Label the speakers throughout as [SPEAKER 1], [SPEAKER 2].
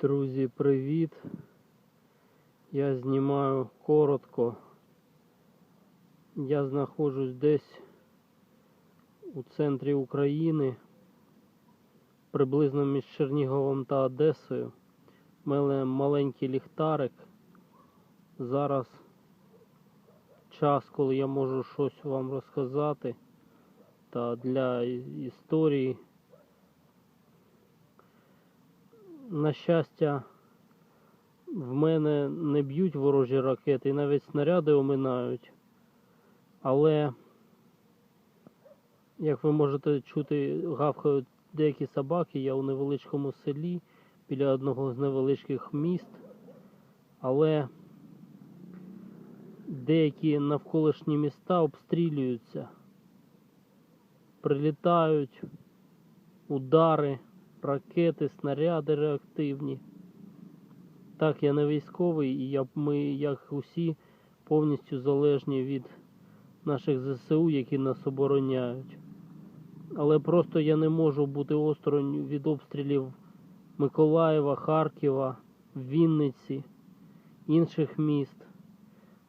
[SPEAKER 1] Друзі, привіт! Я знімаю коротко. Я знаходжусь десь у центрі України, приблизно між Черніговом та Одесою. У мене маленький ліхтарик. Зараз час, коли я можу щось вам розказати. Та для історії. На щастя, в мене не б'ють ворожі ракети і навіть снаряди оминають. Але, як ви можете чути, гавкають деякі собаки. Я у невеличкому селі біля одного з невеличких міст. Але деякі навколишні міста обстрілюються, прилітають удари, ракети, снаряди реактивні. Так, я не військовий, і я, ми, як усі, повністю залежні від наших ЗСУ, які нас обороняють. Але просто я не можу бути осторонь від обстрілів Миколаєва, Харкова, Вінниці, інших міст.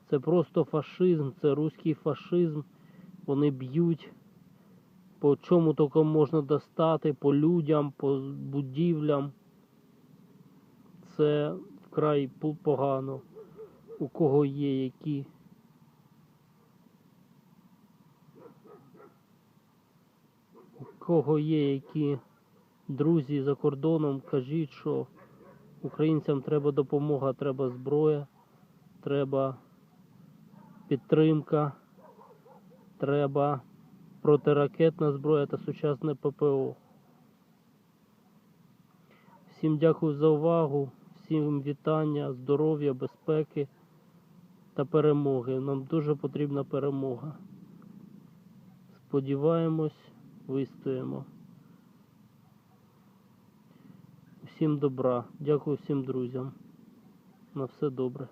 [SPEAKER 1] Це просто фашизм, це руський фашизм. Вони б'ють по чому тільки можна достати, по людям, по будівлям. Це вкрай погано. У кого є які. У кого є які друзі за кордоном, кажіть, що українцям треба допомога, треба зброя, треба підтримка, треба протиракетна зброя та сучасне ППО. Всім дякую за увагу, всім вітання, здоров'я, безпеки та перемоги. Нам дуже потрібна перемога. Сподіваємось, вистоїмо. Всім добра. Дякую всім друзям. На все добре.